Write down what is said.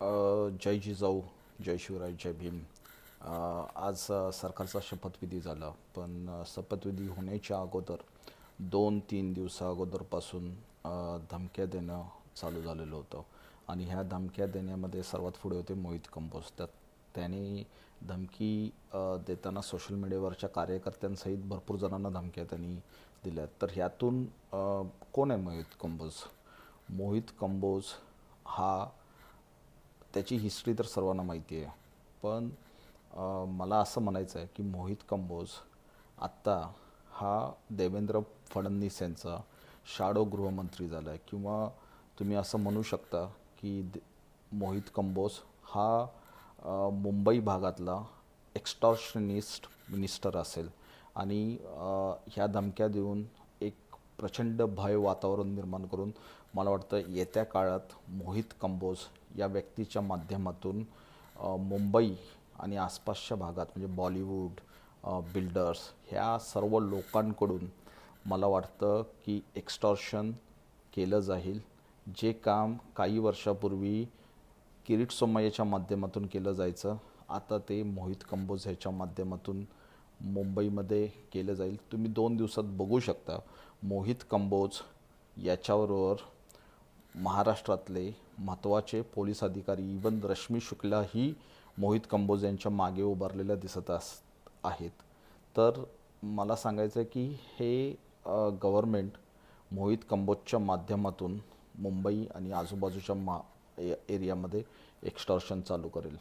जय जिजाऊ जय शिवराय जय भीम. आज सरकारचा शपथविधी झाला. पण शपथविधी होण्याच्या अगोदर दोन तीन दिवसा अगोदरपासून धमक्या देणं चालू झालेलं होतं. आणि ह्या धमक्या देण्यामध्ये सर्वात पुढे होते मोहित कंबोज त्यात त्याने धमकी देताना सोशल मीडियावरच्या कार्यकर्त्यांसहित भरपूर जणांना धमक्या त्यांनी दिल्या. तर ह्यातून कोण आहे मोहित कंबोज मोहित कंबोज हा त्याची हिस्ट्री तर सर्वांना माहिती आहे. पण मला असं म्हणायचं आहे की मोहित कंबोज आत्ता हा देवेंद्र फडणवीस यांचा शाडो गृहमंत्री झाला आहे किंवा तुम्ही असं म्हणू शकता की मोहित कंबोज हा मुंबई भागातला एक्स्टॉर्शनिस्ट मिनिस्टर असेल. आणि ह्या धमक्या देऊन एक प्रचंड भय वातावरण निर्माण करून मला वाटतं येत्या काळात मोहित कंबोज या व्यक्तीच्या माध्यमातून मुंबई आणि आसपासच्या भागात म्हणजे बॉलिवूड बिल्डर्स ह्या सर्व लोकांकडून मला वाटतं की एक्स्टॉर्शन केलं जाईल. जे काम काही वर्षापूर्वी किरीट सोमय्याच्या माध्यमातून केलं जायचं आता ते मोहित कंबोज ह्याच्या माध्यमातून मुंबईमध्ये केलं जाईल. तुम्ही दोन दिवसात बघू शकता मोहित कंबोज याच्याबरोबर महाराष्ट्रातले महत्त्वाचे पोलीस अधिकारी इवन रश्मी शुक्ला ही मोहित कंबोज यांच्या मागे उभारलेल्या दिसत अस आहेत. तर मला सांगायचं आहे की हे गव्हर्मेंट मोहित कंबोजच्या माध्यमातून मुंबई आणि आजूबाजूच्या मा ए- एरियामध्ये एक्स्टॉर्शन चालू करेल.